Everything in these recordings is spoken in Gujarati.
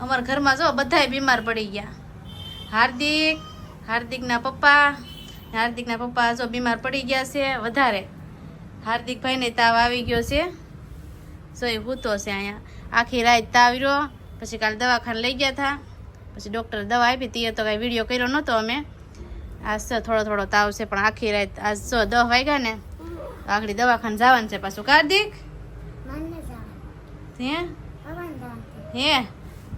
અમારા ઘરમાં જો બધાય બીમાર પડી ગયા. હાર્દિક હાર્દિકના પપ્પા હાર્દિકના પપ્પા જો બીમાર પડી ગયા છે વધારે. હાર્દિકભાઈને તાવ આવી ગયો છે. સો એ હૂતો છે અહીંયા. આખી રાત તાવ રહ્યો પછી કાલે દવાખાને લઈ ગયા હતા પછી ડૉક્ટરે દવા આપી તે તો કાંઈ વીડિયો કર્યો નહોતો અમે. આજ તો થોડો થોડો તાવ છે પણ આખી રાત આજ જો દહ વાગ્યા ને આગળ દવાખાને જવાનું છે પાછું. કાર્તિક હે? હે?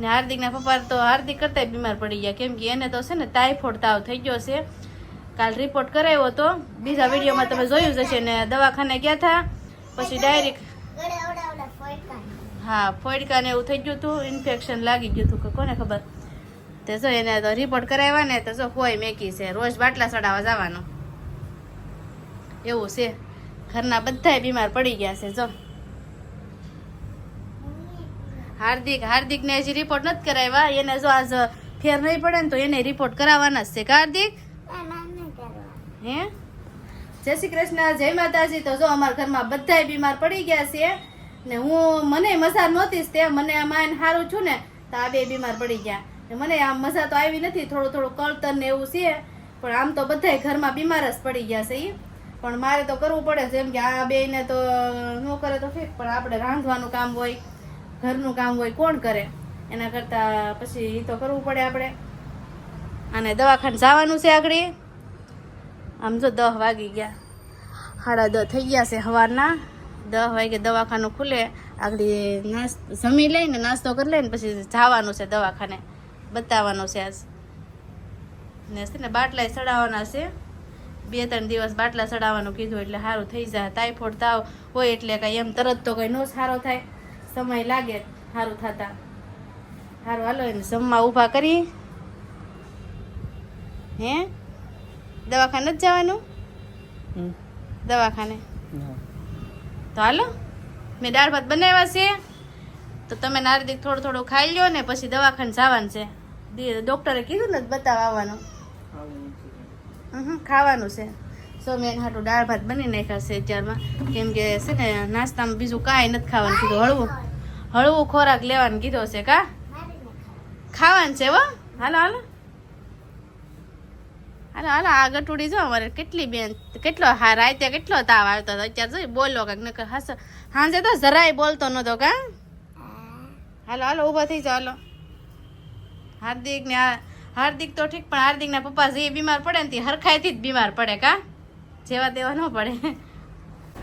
ને હાર્દિકના પપ્પા તો હાર્દિક કરતા બીમાર પડી ગયા. કેમ કે એને તો છે ને ટાઈફોઇડ તાવ થઈ ગયો છે. કાલ રિપોર્ટ કરાવ્યો હતો. બીજા વિડીયોમાં તમે જોયું જ હશે ને દવાખાને ગયા હતા પછી ડાયરેક્ટ હા, ફોડકા ને એવું થઈ ગયું હતું ઇન્ફેક્શન લાગી ગયું હતું કે કોને ખબર? તે જો એને તો રિપોર્ટ કરાવ્યા ને તો જો કોઈ મેકી છે. રોજ બાટલા ચડાવવા જવાનું. એવું છે. ઘરના બધાય બીમાર પડી ગયા છે, જો. હાર્દિક હાર્દિક ને હજી રિપોર્ટ નથી કરાવ્યા. એને જો આજ ફેર નહીં પડે ને તો એને રિપોર્ટ કરાવવાના જ છે. કે હાર્દિક? હે? જય શ્રી કૃષ્ણ, જય માતાજી. તો જો અમારા ઘરમાં બધાય બીમાર પડી ગયા છે ને હું, મને મજા નહોતી તે. મને માન સારું છું ને, તો આ બે બીમાર પડી ગયા. ને મને આમ મજા તો આવી નથી, થોડું થોડું કળતર ને એવું છે. પણ આમ તો બધાય ઘરમાં બીમાર જ પડી ગયા છે એ પણ મારે તો કરવું પડે જેમ કે આ બેયને તો ન કરે તો ઠીક, પણ આપણે રાંધવાનું કામ હોય. ઘરનું કામ હોય કોણ કરે? એના કરતાં પછી એ તો કરવું પડે આપણે. અને દવાખાને જવાનું છે આગળ. આમ જો દહ વાગી ગયા. સાડા દહ થઈ ગયા છે સવારના દહ વાગે દવાખાનું ખુલે. આગળ નાસ્તો જમી લઈને, નાસ્તો કરી લઈને પછી જવાનું છે દવાખાને. બતાવવાનું છે આજ. ને છે ને બાટલાય ચડાવવાના છે. બે ત્રણ દિવસ બાટલા ચડાવવાનું કીધું એટલે સારું થઈ જાય. ટાઈફોઇડ તાવ હોય એટલે કાંઈ એમ તરત તો કંઈ ન સારો થાય. સમય લાગે સારું થતા. સારું હાલો એને જમવા ઊભા કરી. હે? દવાખાને જ જવાનું? દવાખાને? તો હાલો મેં દાળ ભાત બનાવ્યા છે. તો તમે નારદીક થોડું થોડું ખાઈ લ્યો ને પછી દવાખાને જવાનું છે. ડૉક્ટરે કીધું ને બતાવવા આવવાનું. હમ ખાવાનું છે. સો મેં હાટું દાળ ભાત બની નાખ્યા છે અત્યારમાં. કેમ કે છે ને નાસ્તામાં બીજું કાંઈ નથી ખાવાનું. કીધું હળવું. હળવું ખોરાક લેવાનું કીધો છે કા? ખાવાનું છે હો. હાલો હાલો. હાલો હાલો, આ ગટુડી જો અમારે કેટલી બેન, કેટલો હા, રાતે કેટલો તાવ આવતો હતો. અત્યારે જોઈ બોલો કાંક નકર હાસ. હાંજે તો જરાય બોલતો નતો કા? હાલો હાલો, ઊભો થઈ જાઓ, હાલો. હાર્દિક ને હાર્દિક તો ઠીક, પણ હાર્દિકના પપ્પા જે બીમાર પડે ને તે હરખાઈથી જ બીમાર પડે કા? જેવા તેવા ન પડે.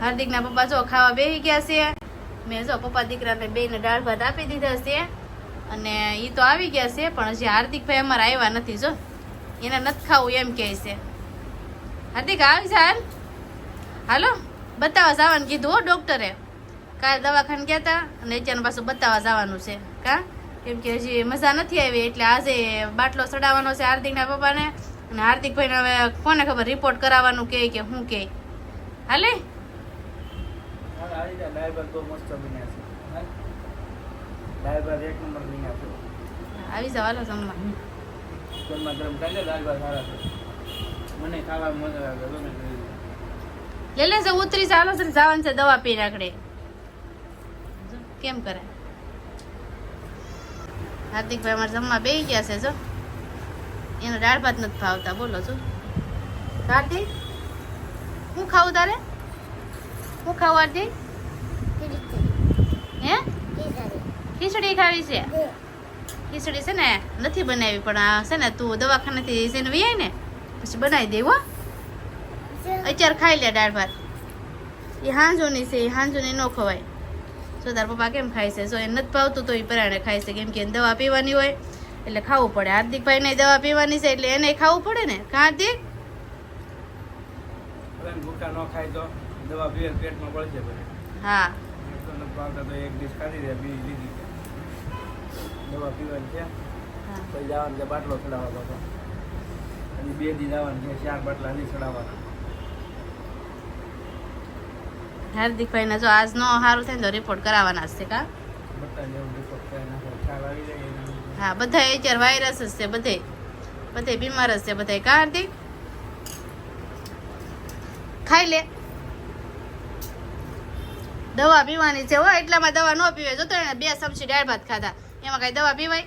હાર્દિકના પપ્પા જો ખાવા બેસી ગયા છે. મેં જો પપ્પા દીકરાને બેને દાળ ભાત આપી દીધા છે અને એ તો આવી ગયા છે, પણ હજી હાર્દિકભાઈ અમારે આવ્યા નથી જો. એને નથી ખાવું એમ કહે છે. હાર્દિક, આવી જા હાલ. બતાવવા જવાનું કીધું હો ડૉક્ટરે. કાલે દવાખાને ગયા હતા અને અત્યારનું પાછું બતાવવા જવાનું છે. કા? કેમ કે હજી મજા નથી આવી, એટલે આજે બાટલો ચડાવવાનો છે હાર્દિકના પપ્પાને. અને હાર્દિકભાઈને હવે કોને ખબર રિપોર્ટ કરાવવાનું કે કે શું કે. હાલે? આવી જાવ હાલો જમવા મને ખાવા મજા આવે ગમે લે લે છે ઉતરી ચાલો છે જવાનું છે દવા પી રાખડે કેમ કરે? હાર્દિકભાઈ અમારે જમવા બે ગયા છે જો. એનો દાળ ભાત નથી ભાવતા બોલો છો. હાર્દિક હું ખાવું તારે? હું ખાવું હાર્દિક? હે? ખીચડી ખાવી છે? ખીચડી છે ને નથી બનાવી પણ આ છે ને તું દવાખાનેથી જઈને વી ને પછી બનાવી દે હો. અત્યારે ખાઈ લે દાળ ભાત. એ હાંજોની છે એ હાંજોની ન ખવાય. જો તાર પપ્પા કેમ ખાય છે? જો એ નથી ભાવતું તો એ પરાણે ખાય છે કેમ કે એને દવા પીવાની હોય એટલે ખાવું પડે. હાર્દિકભાઈને દવા પીવાની છે એટલે એને ખાવું પડે ને. હાર્દિક? દવા હા. તો નથી તો એક ડીશ ખાધી દે બીજી લીધી. દવા પીવાની છે. પછી જવાનું છે બાટલો ચડાવવા પાછો. અને બે દી જવાનું છે ચાર બાટલા નહીં ચડાવવાના. હાર્દિકભાઈને જો આજ નો સારું થાય ને તો રિપોર્ટ કરાવવાના જ છે કા? હા બધા અત્યારે વાયરસ જ છે બધે. બધે બીમાર જ છે બધા. કા હાર્દિક? ખાઈ લે. દવા પીવાની છે હો એટલામાં દવા ન પીવાય જોતો એને બે ચમચી દાળ ભાત ખાધા. એમાં કઈ દવા પીવાય?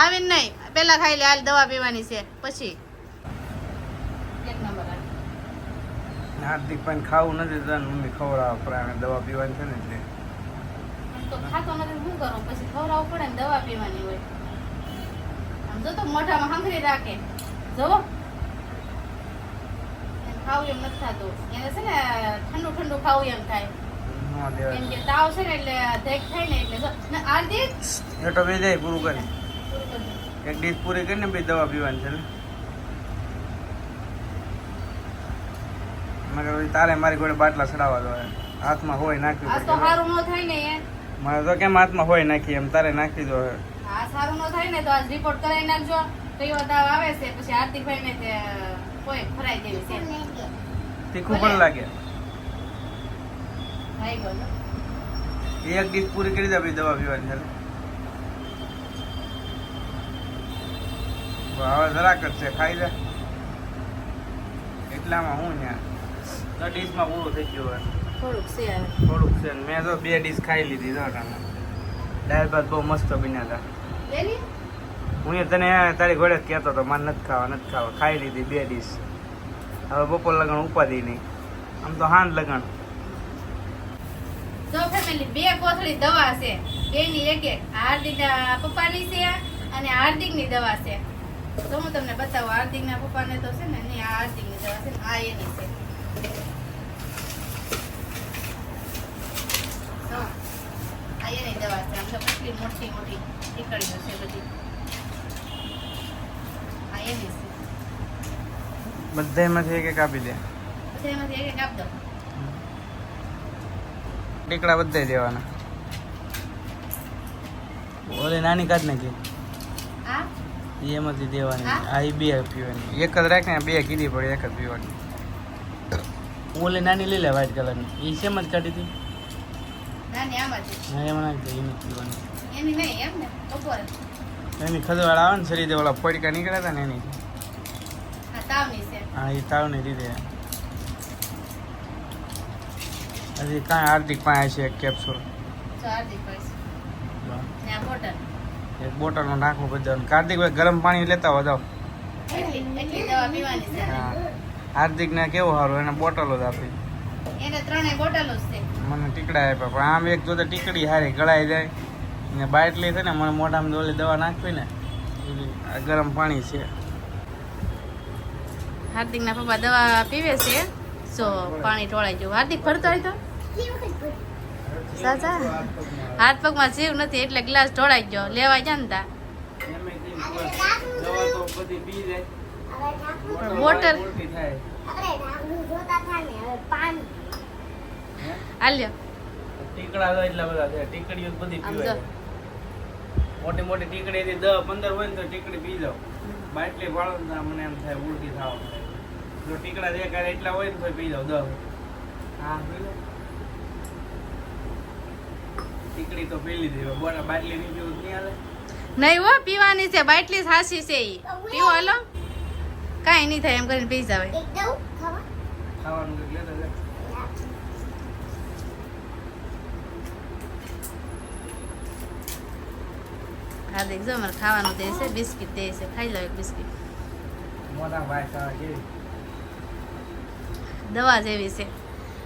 આવી નહીં. પેલા ખાઈ લે હાલ દવા પીવાની છે. પછી? એક નંબર હાલ. હાર્દિક પણ ખાવું નથી તો મમ્મી ખવડાવે પ્રાણે દવા પીવાની છે ને એટલે. તો ખાતો નથી શું કરું? પછી ખવડાવવું પડે ને દવા પીવાની હોય. આમ જો તો મોઢામાં હાંભરી રાખે. જોવો ખાવું એમ નથી થતું. એને છે ને ઠંડુ ઠંડુ ખાવું એમ થાય. કેમ કે તાવ છે ને એટલે ધેક થાય ને એટલે જો ને હાર્દિક એટો બે જાય પૂરું કરી. એક ડીશ પૂરી કરીને પછી દવા પીવાની છે ને. તારે મારી જોડે બાટલા ચડાવવા દો હાથમાં હોય નાખ્યું આ તો સારું ન થાય ને મારે તો કેમ હાથમાં હોય નાખી એમ? તારે નાખી દો આ સારું ન થાય ને તો આજ રિપોર્ટ કરાવી નાખજો. કયો તાવ આવે છે. પછી હાર્દિકભાઈ ને તે કોઈ ફરાઈ દેવી છે? તીખું પણ લાગે. ભાઈ બોલો. એક ડીશ પૂરી કરી દે દવા પીવાની છે હવે જરાક જ છે ખાઈ લે. એટલામાં હું ને તો ડીશમાં પૂરું થઈ ગયું હોય થોડુંક છે થોડુંક છે મેં તો બે ડીશ ખાઈ લીધી તો. દાળ ભાત બહુ મસ્ત બન્યા હતા હું તને તારી ઘોડે કહેતો હતો, મારે નથી ખાવા નથી ખાવા, ખાઈ લીધી બે ડીશ. હવે બપોર લગન ઉપાધી નહીં. આમ તો હાંડ લગન. તો ફેમિલી બે કોથળી દવા છે. બેની એક એક. હાર્દિક પપ્પાની છે અને હાર્દિકની દવા છે. તો હું તમને બતાવું, હાર્દિકના પપ્પાને તો છે ને નહીં આ હાર્દિકની દવા છે આ એની છે. આ એની દવા છે. આમ તો કેટલી મોટી મોટી નીકળી છે બધી. બધામાંથી એક એક આપી દે. એમાંથી એક એક આપ દો. ટીકડા બધા દેવાના. ઓલે નાની કાઢ નાખી. એમાંથી દેવાની? આ બે પીવાની. એક જ રાખ ને બે કીધી પડી એક જ પીવાની. ઓલે નાની લઈ લે વ્હાઈટ કલરની એ સેમ જ કાઢી હતી? હા એમાં નાખી દે, પીવાની. એની નહીં એમ ને બપોરે. એની ખજવાળ આવે ને શરીરે ઓલા પડકા નીકળ્યા હતા ને એની. હા એ તાવને લીધે. હજી કાંઈ હાર્દિક પાસે છે એક કેપ્સ્યુલ ને એક બોટલમાં નાખવું બધા કાર્તિકભાઈ ગરમ પાણી લેતા હોય જાઓ. હાર્દિક હા. હાર્દિકને કેવું સારું એને બોટલો જ આપી. મને ટીકડા આપ્યા પણ આમ એક જોતા ટીકડી હારી ગળાઈ જાય. ને બાટલી છે ને મને મોઢામાં ઓલી દવા નાખવી ને આ ગરમ પાણી છે. હાર્દિકના પપ્પા દવા પીવે છે સો પાણી ઢોળાઈ ગયું. હાર્દિક ફરતો હોય તો? સાચા? હાથ પગમાં જીવ નથી એટલે ગ્લાસ ઢોળાઈ ગયો. લેવા ગયા વોટર આલ્યો ટીકડા એટલા બધા છે ટીકડીઓ બધી પીવાય. મોટી મોટી ટીકડી હતી દસ પંદર હોય ને તો ટીકડી પી જાવ બાટલી પાડો ને તો મને એમ થાય ઉલટી થાવ. જો ટીકડા જે કાંઈ એટલા હોય ને તો પી જાવ દસ હા પી લો. ટીકડી તો પી લીધી બોલા બાટલી નહીં પીવું નહીં હાલે. નહીં હો પીવાની છે બાટલી હાસી છે ઈ. પીવો હાલો. કાંઈ નહીં થાય એમ કરીને પી જાવે. ખાવાનું કંઈક લેતા જાય હાર્દિક જો ખાવાનું દે છે બિસ્કિટ દે છે. ખાઈ લો એક બિસ્કિટ. દવા જેવી છે.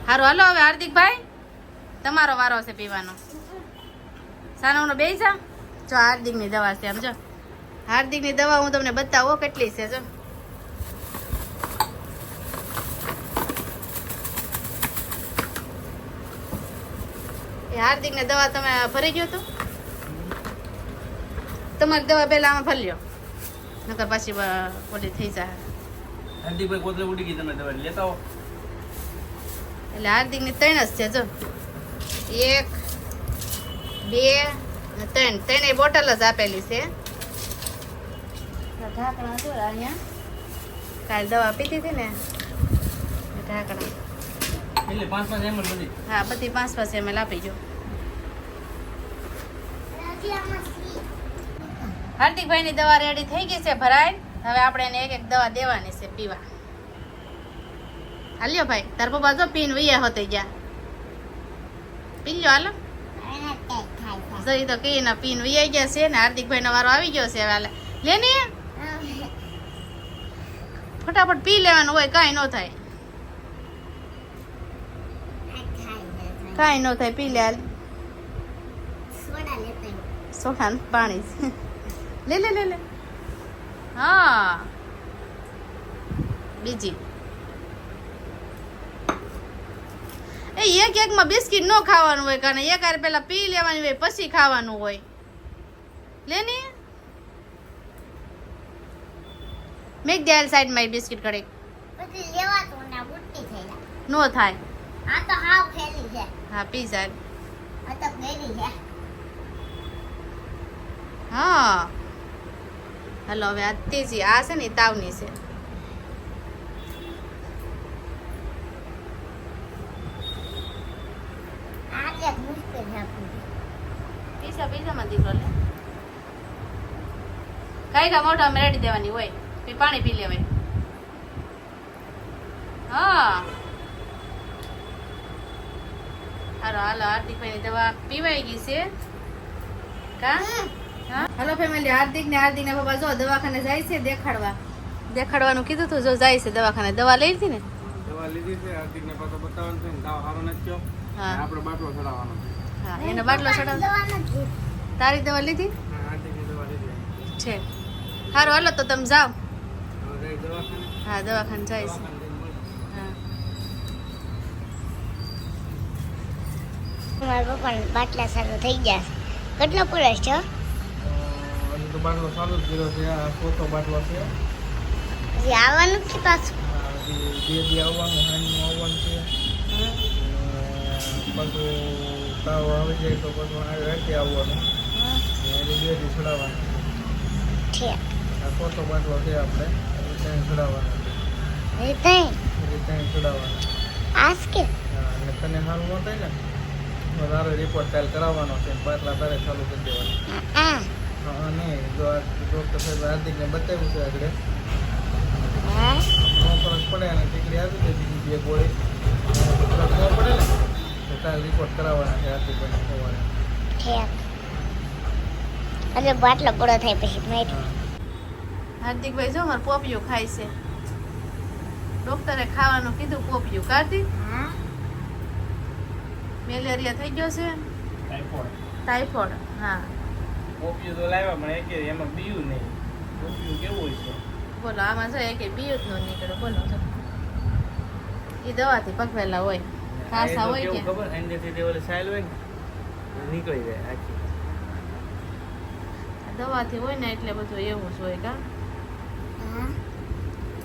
સારું હાલો હવે હાર્દિકભાઈ તમારો વારો છે પીવાનો. સાનો બે જા જો હાર્દિકની દવા છે આમ જો. હાર્દિકની દવા હું તમને બતાવો કેટલી છે જો. હાર્દિકને દવા તમે ભરી ગયો તો. તમારી દવા પહેલા આમાં ભરી લ્યો. નકર પાછી ઓલી થઈ જાય. હાર્દિકભાઈ કોતરે ઉડી ગઈ તમે દવા લેતા હો એટલે હાર્દિકની ત્રણ જ છે જો. એક બે ત્રણ. ત્રણેય બોટલ જ આપેલી છે. ઢાંકણા જો અહીંયા. કાલ દવા પીધી હતી ને? ઢાકણા ઢાંકણા. એટલે પાંચ પાંચ એમ બધી. હા બધી પાંચ પાંચ એમ આપી જો. હાર્દિકભાઈ ની દવા રેડી થઈ ગઈ છે ભરાય. હવે આપણે એને એક એક દવા દેવાની છે પીવા. હાલ્યો ભાઈ તાર પપ્પા જો પીને વૈયા હોતે ગયા. પી લ્યો હાલો. જઈ તો કઈ ના પીન વૈયા ગયા છે ને હાર્દિકભાઈ નો વારો આવી ગયો છે હવે. લે ને. ફટાફટ પી લેવાનું હોય કાંઈ ન થાય. કાંઈ ન થાય પી લે. સોડા પાણી. લે લે લે લે. હા. બીજી. એ એક એક માં બિસ્કિટ નો ખાવાનું હોય કારણ એક આર પેલા પી લેવાની હોય પછી ખાવાનું હોય. લે ને. મેક દે સાઈડમાં બિસ્કિટ કડે પછી લેવાતું ના બુટ્ટી થઈ નો થાય. આ તો હાવ ખેલી છે. હા પી સાઈડ આ તો ખેલી છે. હા. હલો હવે આ આ છે ને તાવની છે. કઈ કા મોઢા રેડી દેવાની હોય. પછી પાણી પી લેવાય હા. હાલો હાલો હાર્દિકભાઈ દવા પીવાઈ ગઈ છે. કા? હાલો ફેમિલી હાર્દિક ને હાર્દિક ને બાબા જો દવાખાને જાય છે દેખાડવા. દેખાડવાનું કીધું તું જો જાય છે દવાખાને. દવા લઈ હતી ને? દવા લીધી છે. હાર્દિકને પાછો બતાવવાનું છે ને તાવ સારો નથી થયો. હા. અને આપણે બાટલો ચડાવવાનો છે. હા એને બાટલો ચડાવવાનો. તારી દવા લીધી? દવા લીધી. છે. સારું હાલો તો તમે જાઓ. હવે જાય દવાખાને. હા દવાખાને જાય. હા. મારા પપ્પાને બાટલા સારું થઈ ગયા છે. કેટલો પડે છે? તો બાટલો ચાલુ જ કર્યો છે આ ચોથો બાટલો છે. હજી આવવાનું છે પાછું? બે દી આવવાનું સાંજનું આવવાનું છે. પાછું તાવ આવી જાય તો પાછું રાતે આવવાનું. એની બે દી છોડાવવાનું આ ચોથો બાટલો છે આપણે એ ત્યાં હજી તઈ ત્યાં આજ કે? હા, અને તને હાલ ન? તારો રિપોર્ટ કાલ કરાવવાનો છે બાટલા તારે ચાલુ કરી દેવાના. આ જો ડૉક્ટર સાહેબ હાર્દિકને બતાવ્યું છે આગળ. હા? નો ફરક પડે અને ટીકડી આવી જાય બીજી બે ગોળી. ફરક ન પડે ને તો તારે રિપોર્ટ કરાવવાના છે હાર્દિકભાઈને સવારે. એટલે બાટલો પૂરો થાય પછી હાર્દિકભાઈ જો મારે પોપિયું ખાય છે. ડોક્ટરે ખાવાનું કીધું પોપિયું કાઢી મેલેરિયા થઈ ગયો છે. ટાઈફોઇડ ટાઈફોઈડ હા. ઓપિયું તો લાવ્યા પણ એક એમાં બીયું નહીં. ઓપિયું કેવું હોય છે? બોલો આમાં છે કે બીયું જ ન નીકળે બોલો તો. એ દવાથી પકવેલા હોય ખાસા હોય કે. ખબર? અંદરથી તે ઓલી સાઈલ હોય ને નીકળી જાય આખી. દવાથી હોય ને એટલે બધું એવું જ હોય કા? હા.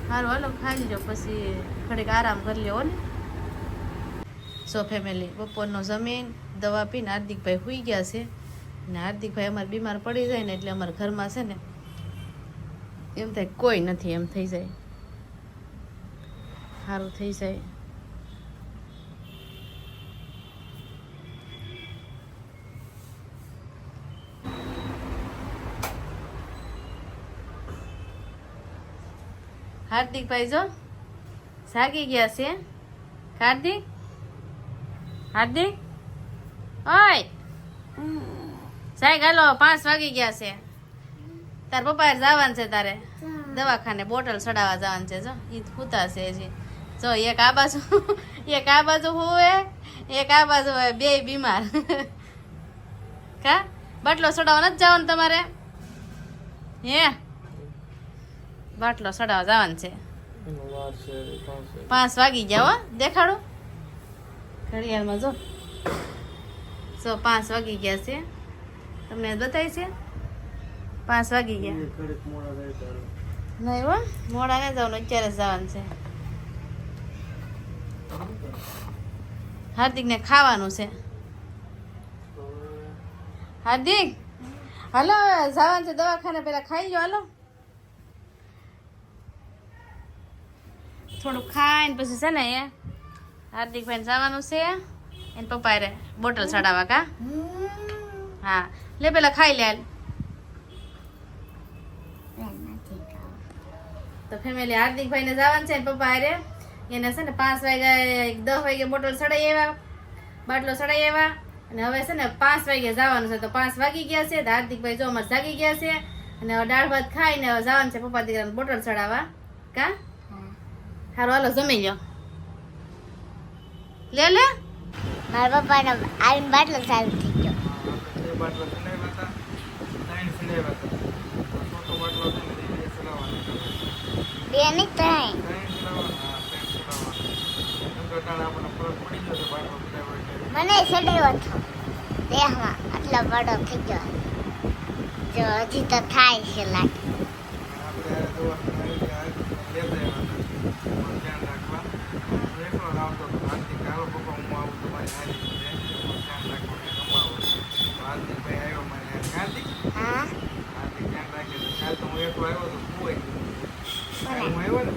સારું હાલો ખાઈ લીજો પછી ઘડીક આરામ કરી લેવો ને. સો ફેમિલી બપોરનો જમીન દવા પીને હાર્દિકભાઈ સુઈ ગયા છે. ને હાર્દિકભાઈ અમારે બીમાર પડી જાય ને એટલે અમારા ઘરમાં છે ને એમ થાય કોઈ નથી, એમ થઈ જાય. સારું થઈ જાય. હાર્દિકભાઈ જો જાગી ગયા છે. હાર્દિક? હાર્દિક? ઓય! હાલો, પાંચ વાગી ગયા છે. તાર પપ્પા જવાનું છે તારે. દવાખાને બોટલ ચડાવવા જવાનું છે, જો. એ ખૂતા છે હજી. જો, એક આ બાજુ, એક આ બાજુ હોવે, એક આ બાજુ હોય, બે બીમાર. કા? બાટલો ચડાવવા નથી જવાનું તમારે? હે? બાટલો ચડાવવા જવાનું છે. પાંચ વાગી ગયા હો, દેખાડો. ઘડિયાળમાં જો. જો, પાંચ વાગી ગયા છે. તમને બતાવી છે? પાંચ વાગી ગયા. નહીં હો મોડા ના જવાનું અત્યારે જવાનું છે. હાર્દિક ને ખાવાનું છે. હાર્દિક હાલો જવાનું છે દવાખાને પેલા ખાઈ લો હાલો. થોડું ખાઈને પછી છે ને એ હાર્દિકભાઈ જવાનું છે. એને પપ્પા રે બોટલ ચડાવવા કા? હા લે પેલા ખાઈ લે. તો ફેમિલી હાર્દિકભાઈ ને જવાનું છે ને પપ્પા હારે. એને છે ને પાંચ વાગ્યા દસ વાગે બોટલ ચડાઈ આવ્યા. બાટલો ચડાઈ આવ્યા. અને હવે છે ને પાંચ વાગે જવાનું છે. તો પાંચ વાગી ગયા છે. તો હાર્દિકભાઈ જો અમારે જાગી ગયા છે. અને હવે દાળ ભાત ખાઈને હવે જવાનું છે પપ્પા દીકરાને બોટલ ચડાવવા કા? સારું હાલો જમી લો લે લે. મારા પપ્પાનો આવીને બાટલો ચાલુ થઈ ગયો. બે બાટલા સડાવ્યા હતા ત્રણ સડાવ્યા હતા ચોથો બાટલો છે ને એ સડાવવાનો બે સડાવવાના હા ત્રણ તો એટલે મને સડાવ્યો હતો થઈ ગયો જો હજી તો થાય છે લાગે. આપણે જોવા આવતો હતો હાર્દિક હાલો પપ્પા હું આવું તમારી હારી છે ધ્યાન રાખો ને રમાવો તો હાર્દિકભાઈ આવ્યો મારે હારે. હાર્દિક હા હાર્દિક ધ્યાન રાખે છે કાલ તો હું એકલો આવ્યો તો ખોવાઈ ગયો કાલ હું આવ્યો ને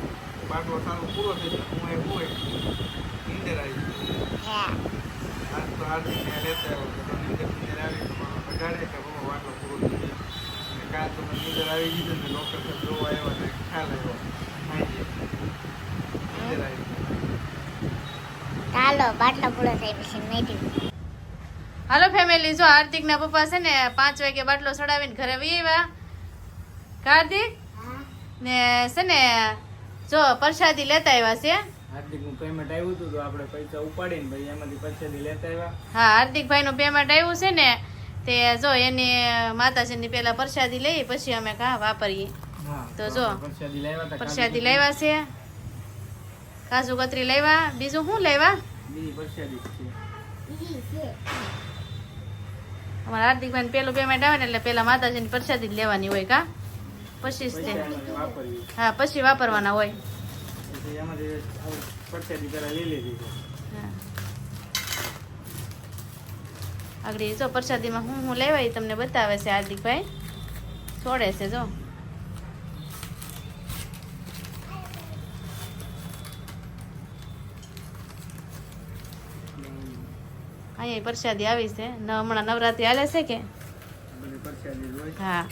બાટલો સારો પૂરો થઈ ગયો હું એ ખોવાઈ ગયો નીંદર આવી ગઈ હે આજ તો હાર્દિકને લેતા આવ્યો તો નીંદર નીંદર આવી તો મારો બગાડે કે પપ્પા બાટલો પૂરો થઈ ગયો અને કાલ તો મને નીંદર આવી ગઈ ને ડૉક્ટર સાહેબ જોવા આવ્યો ને ખ્યાલ આવ્યો માહિતી નીંદર આવી ગઈ ચાલો હાલો ફેમિલી જો હાર્દિક ના પપ્પા છે ને પાંચ વાગે બાટલો ચડાવીને ઘરે વી આવ્યા. કાર્તિક ને છે ને જો પ્રસાદી લેતા આવ્યા છે. હાર્દિકનું પેમેન્ટ આવ્યું હતું તો આપણે પૈસા ઉપાડીને ભાઈ એમાંથી પછીથી લેતા આવ્યા. હા હાર્દિકભાઈ નું પેમેન્ટ આવ્યું છે ને તે જો એની માતાજીની પેલા પ્રસાદી લઈ પછી અમે કા વાપરીએ. તો જો, પ્રસાદી લાવ્યા પ્રસાદી લાવ્યા છે. કાજુ કતરી લાવ્યા. બીજું શું લાવ્યા? બીજી પ્રસાદી છે. અમારા હાર્દિકભાઈ પેલું પેમેન્ટ આવે ને એટલે પેલા માતાજીની પ્રસાદી જ લેવાની હોય કા? પછી જ તે હા પછી વાપરવાના હોય. આગળ જો પ્રસાદીમાં હું હું લેવાય તમને બતાવે છે હાર્દિકભાઈ. છોડે છે જો. અહીંયા પ્રસાદી આવી છે ન હમણાં નવરાત્રી હાલે છે કે બધી પ્રસાદી જ હોય હા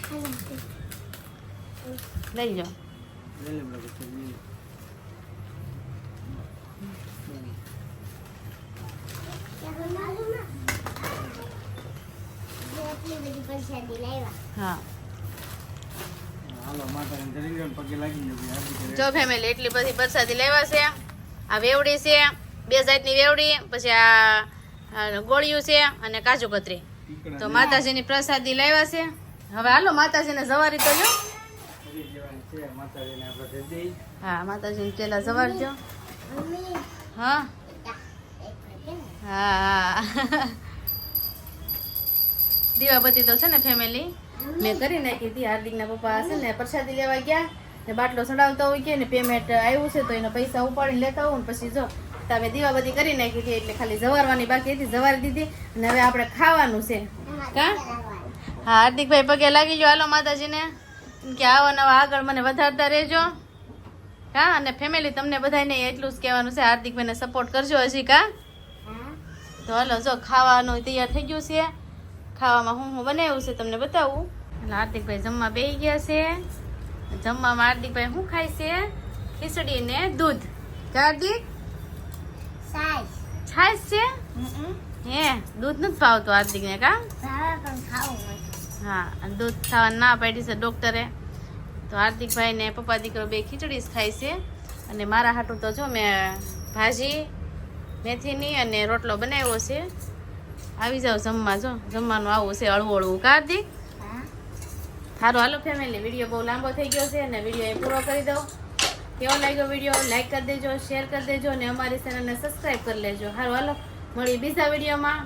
લઈ લો લઈ લે બધા પ્રસાદી એટલી બધી પ્રસાદી લાવ્યા હા હાલો માતાને કરી લ્યો ને પગે લાગી ગયો ભાઈ હાર્દિક જો ફેમિલી એટલી બધી પ્રસાદી લેવા છે આ વેવડી છે બે જાતની વેવડી પછી આ આ ગોળિયું છે અને કાજુ કતરી. તો માતાજીની પ્રસાદી લાવ્યા છે. હવે હાલો માતાજીને જવારી તો દઈએ. હા માતાજીને પેલા જવારજો જો હા. હા દીવાબત્તી તો છે ને ફેમિલી મેં કરી નાખી હતી હાર્દિકના પપ્પા છે ને પ્રસાદી લેવા ગયા ને બાટલો ચડાવતા હોય કે ને પેમેન્ટ આવ્યું છે તો એના પૈસા ઉપાડીને લેતા ને પછી જો તમે દીવાબત્તી કરી નાખી હતી એટલે ખાલી જવારવાની બાકી હતી જવારી દીધી અને હવે આપણે ખાવાનું છે. કા? હા હાર્દિકભાઈ પગે લાગી ગયો. હાલો માતાજીને. કે આવો નવા આગળ મને વધારતા રહેજો. હા અને ફેમિલી તમને બધાને એટલું જ કહેવાનું છે હાર્દિકભાઈને સપોર્ટ કરજો હજી કા? તો હાલો જો ખાવાનું તૈયાર થઈ ગયું છે. ખાવામાં હું હું બનાવ્યું છે તમને બતાવું. એટલે હાર્દિકભાઈ જમવા બેસી ગયા છે. જમવામાં હાર્દિકભાઈ શું ખાય છે? ખીચડી ને દૂધ. હાર્દિક? છાશ છે? હે દૂધ નથી ભાવતું હાર્દિકને કા? હા અને દૂધ ખાવા ના પાડી છે ડોક્ટરે. તો હાર્દિકભાઈ ને પપ્પા દીકરો બે ખીચડી જ ખાય છે. અને મારા હાટું તો જો મેં ભાજી મેથીની અને રોટલો બનાવ્યો છે. આવી જાવ જમવા જો જમવાનું આવું છે હળવું હળવું કા હાર્દિક? હા. સારું હાલો ફેમિલી વીડિયો બહુ લાંબો થઈ ગયો છે અને વીડિયો એ પૂરો કરી દઉં. કેવો લાગ્યો વીડિયો લાઈક કરી દેજો શેર કરી દેજો અને અમારી ચેનલને સબસ્ક્રાઈબ કરી લેજો. સારું હાલો મળી બીજા વિડીયોમાં